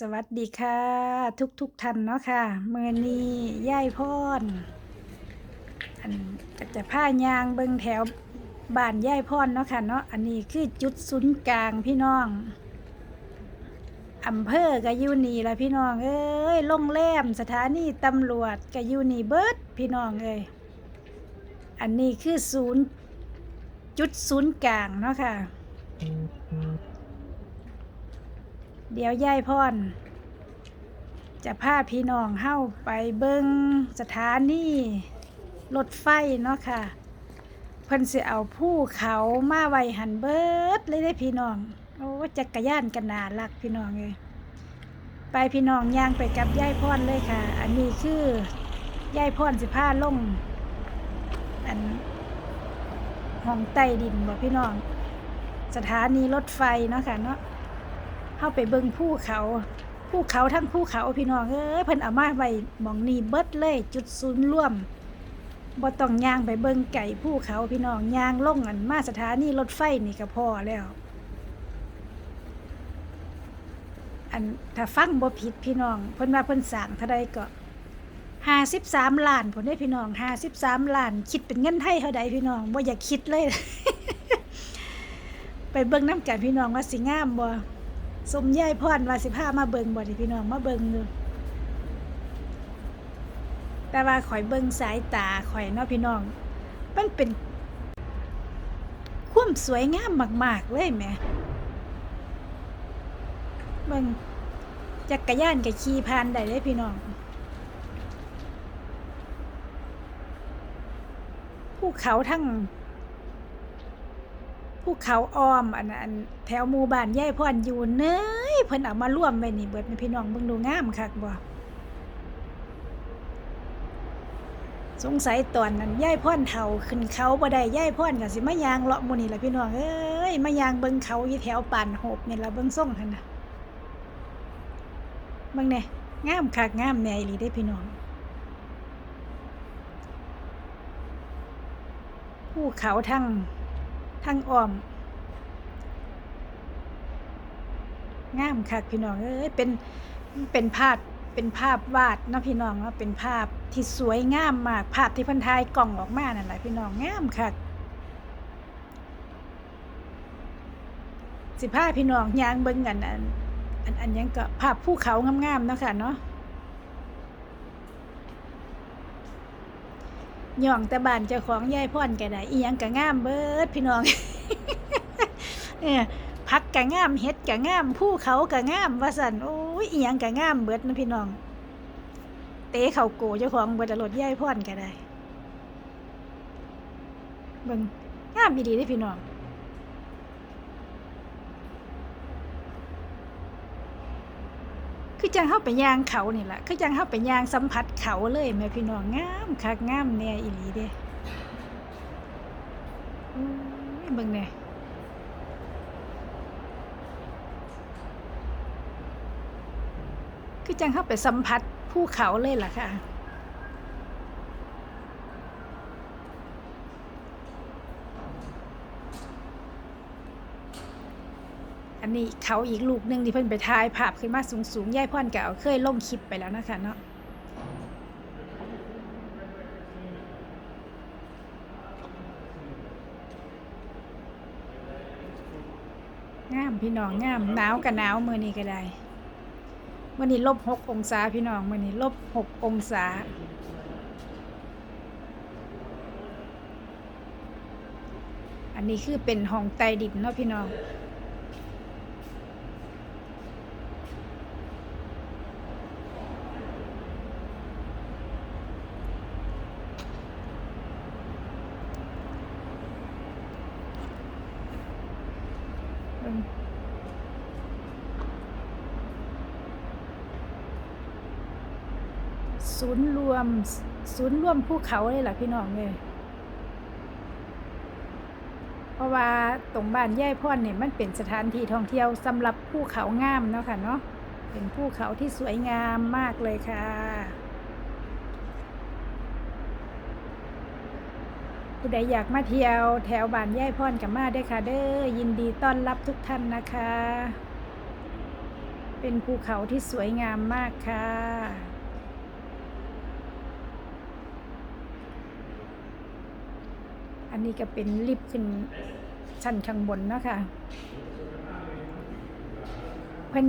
สวัสดีค่ะ ทุกทุกท่านเนาะค่ะเมื่อนี้ย่ายพรอันก็จะผ้ายางเบิงแถวบ้านย่ายพรเนาะค่ะเนาะอันนี้คือจุดศูนย์กลางพี่น้องอำเภอก็อยู่นี่ละพี่น้องเอ้ยโรงแรมสถานีตำรวจก็อยู่นี่เบิดพี่น้องเอ้ยอันนี้คือศูนย์จุดศูนย์กลางเนาะค่ะ เดี๋ยวยายพรจะพาพี่น้องเฮ้าไปเบิงสถานีรถไฟเนาะค่ะ เพิ่นสิเอาผู้เขามาไว้หันเบิดเลยได้พี่น้อง โอ้จักรยานกันนารักพี่น้องเลยไปพี่น้องย่างไปกับยายพรเลยค่ะ อันนี้คือยายพรสิพาลงอันห้องใต้ดินบ่พี่น้อง สถานีรถไฟเนาะค่ะเนาะ เข้าไปเบิ่งภูเขาภูเขาทั้งภูเขาพี่น้องเอ้ยเพิ่นเอามาไว้หมองนี้เบิดเลย จุดศูนย์ร่วมบ่ต้องย่างไปเบิ่งไก่ภูเขาพี่น้องย่างลงอันมาสถานีรถไฟนี่ก็พอแล้ว อันถ้าฟังบ่ผิดพี่น้องเพิ่นว่าเพิ่นสร้างเท่าใดก็53ล้านพุ่นเด้พี่น้อง53ล้าน คิดเป็นเงินไทยเท่าใดพี่น้องบ่อยากคิดเลย ไปเบิ่งน้ำกันพี่น้องว่าสิงามบ่ สมยายพรว่าสิพามาเบิงบ่ที่พี่น้องมาเบิงอยู่แต่ว่าข่อยเบิงสายตาข่อยเนาะพี่น้อง มันเป็นความสวยงามมาก ๆ เลยแม่เบิงจักรยานกับขี่ผ่านได้เลยพี่น้องภูเขาทั้ง ภูเขาอ้อมอันนั้นอันแถวหมู่บ้านยายพรอยู่เนยเพิ่นเอามาร่วมไว้นี่เบิดพี่น้องเบิ่งดูงามคักบ่สงสัยตอนนั้นยายพรเฒ่าขึ้นเขาบ่ได้ยายพรก็สิมายางเลาะหมู่นี่ล่ะพี่น้องเอ้ยมายางเบิ่งเขาอยู่แถวป่านโหบนี่ล่ะเบิ่งส่งหั่นน่ะเบิ่งแน่งามคักงามแน่อีหลีเด้พี่น้องภูเขาทั้ง ทางอ้อมงามคักพี่น้องเอ้ยเป็นเป็นภาพเป็นภาพวาดนะพี่น้องเนาะเป็นภาพที่สวยงามมาก ภาพที่พันทายกล่องออกมานั่นแหละพี่น้องงามคักสิพาพี่น้องย่างเบิ่งกันอันอันอันยังก็ภาพภูเขางามๆเนาะค่ะเนาะ ย่องแต่บ้านเจ้าของยายพ่อนก็ได้อีหยังก็งามเบิดพี่น้องเออพักกะงามเฮ็ดกะงามภูเขากะงามว่าซั่นโอ้ยอีหยังกะงามเบิดนะพี่น้อง เตะเข่าโกเจ้าของเบิดรถยายพ่อนก็ได้เบิ่งงามอีหลีเด้พี่น้อง คือจังเข้าไปย่างเขานี่แหละคือจังเข้าไปย่างสัมผัสเขาเลยแม่พี่น้องงามคักงามแน่อีหลีเด้อเบิ่งแน่คือจังเข้าไปสัมผัสภูเขาเลยล่ะค่ะ อันนี้เขาอีกลูกหนึ่งที่เพิ่นไปถ่ายภาพขึ้นมาสูงสูงๆยายพ่อนก็เอาเคยลงคลิปไปแล้วนะคะเนาะงามพี่น้องงามหนาวกับหนาวมือนี้ก็ได้มือนี้ลบหกองศาพี่น้องมือนี้ลบหกองศาอันนี้คือเป็นห้องใต้ดินเนาะพี่น้อง ศูนย์รวม ศูนย์รวมภูเขาเลยล่ะพี่น้องเลยเพราะว่าตรงบ้านย่ายพ่อนเนี่ยมันเป็นสถานที่ท่องเที่ยวสำหรับภูเขางามเนาะค่ะเนาะเป็นภูเขาที่สวยงามมากเลยค่ะ ผู้ใดอยากมาเที่ยวแถวบ้านย่ายพ่อนกับมาได้ค่ะ เด้อยินดีต้อนรับทุกท่านนะคะ เป็นภูเขาที่สวยงามมากค่ะอันนี้ก็เป็นลิฟต์ขึ้นชั้นข้างบนนะคะเพิ่น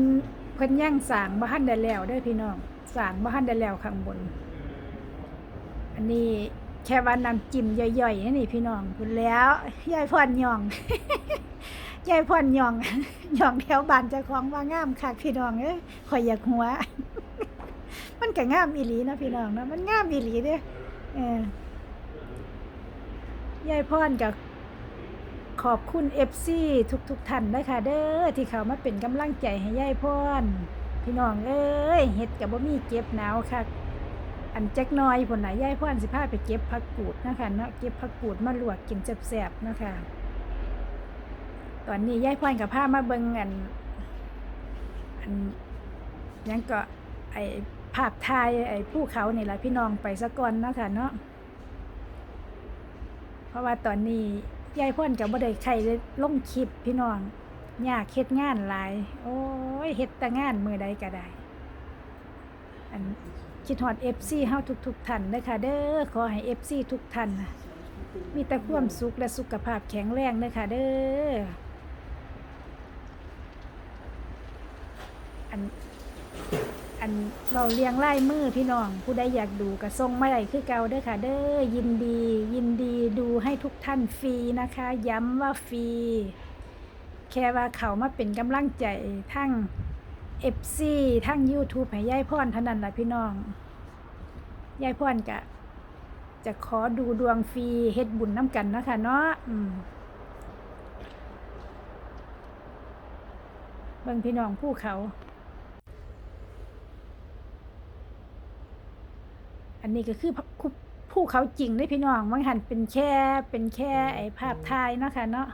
เพิ่นย่างสางบ้านได้แล้วด้อพี่น้องสางบ้านได้แล้วข้างบน อันนี้ แค่ว่าน้ำจิ้มย่อยๆนี่นี่พี่น้องคุณแล้วยายพรย่องยายพรย่องย่องแถวบ้านเจ้าของว่างามคักพี่น้องเอ้ยข่อยอยากหัว มันก็งามอีหลีนะพี่น้องนะมันงามอีหลีเด้อเออยายพรกับขอบคุณ FC ทุกๆท่านด้วยค่ะเด้อที่เขามาเป็นกำลังใจให้ยายพรพี่น้องเอ้ยเฮ็ดกับบ่มีเก็บหนาวค่ะ อันแจักหน้อยพุ่นน่ะยายพรสิพาไปเก็บผักกูดนะคะเนาะเก็บผักกูดมาลวกกินแซ่บๆนะคะ ตอนนี้ยายพรกับพามาเบิ่งอันอันยังก็ไอภาพถ่ายไอภูเขานี่แหละพี่น้องไปซะก่อนนะคะเนาะเพราะว่าตอนนี้ยายพ่อนกับบ่ได้ใครได้ลงคลิปพี่น้องยากเฮ็ดงานหลาย โอ้ยเฮ็ดแต่งานมือใดก็ได้ อัน คิดฮอด FC เฮาทุกๆท่านเด้อค่ะเด้อขอให้ FC ทุกท่านมีแต่ความสุขและสุขภาพแข็งแรงเด้อค่ะเด้ออันอันเราเลี้ยงไล่มือพี่น้องผู้ใดอยากดูก็ส่งไมาได้คือเก่าเด้อค่ะ เด้อยินดี ยินดีดูให้ทุกท่านฟรีนะคะ ย้ำว่าฟรีแค่ว่าเขามาเป็นกำลังใจทั้ง FC ทั้ง YouTube ให้ยายพรเท่านั้นแหละพี่น้อง ยายพรกะ จะขอดูดวงฟรีเฮ็ดบุญน้ำกันเนาะคะเนาะเบิ่งพี่น้องผู้เขา อันนี้ก็คือภูภูเขาจริงเลยพี่น้องบางหันเป็นแค่เป็นแค่ไอ้ภาพถ่ายเนาะค่ะเนาะ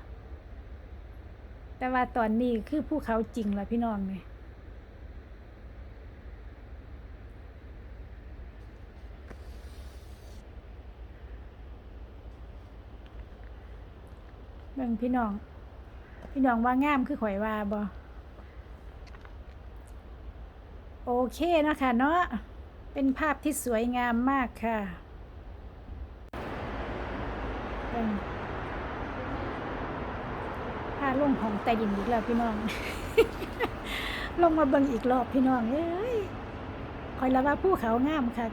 แต่ว่าตอนนี้คือภูเขาจริงละพี่น้องเนี่ย บิ่งพี่น้อง พี่น้องว่างามคือข่อยว่าบ่โอเคนะคะเนาะเป็นภาพที่สวยงามมากค่ะพาลงของใต้ดินอีกแล้วพี่น้อง ลงมาเบิ่งอีกรอบพี่น้องเอ้ยคอยละว่าภูเขางามค่ะ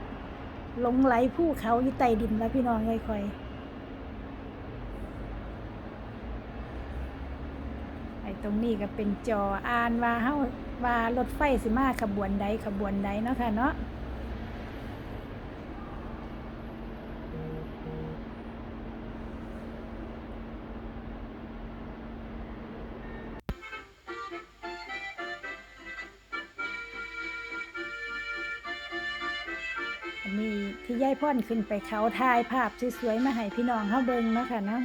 ลงไหลภูเขาอยู่ใต้ดินแล้วพี่น้องเอ้ยคอย ไอ้ ตรงนี้ก็เป็นจออ่านว่าเฮาว่ารถไฟสิมาขบวนใดขบวนใดเนาะค่ะเนาะอันนี้ที่ยายพ่อนขึ้นไปเขาถ่ายภาพสวยๆมาให้พี่น้องเขาเบิ่งเนาะค่ะเนาะ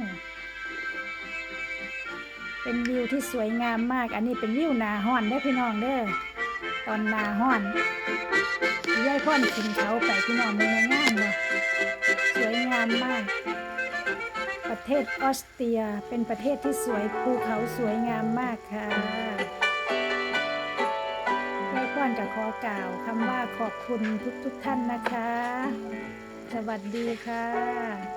เป็นวิวที่สวยงามมาก อันนี้เป็นวิวนาห้อนได้พี่น้องเด้อ ตอนนาห้อนที่ายพ่อนขึ้นเขาไปพี่น้องมืองงามเลยสวยงามมาก ประเทศออสเตรียเป็นประเทศที่สวยภูเขาสวยงามมากค่ะยายพ่อนจะขอกล่าวคำว่าขอบคุณทุกๆทท่านนะคะ สวัสดีค่ะ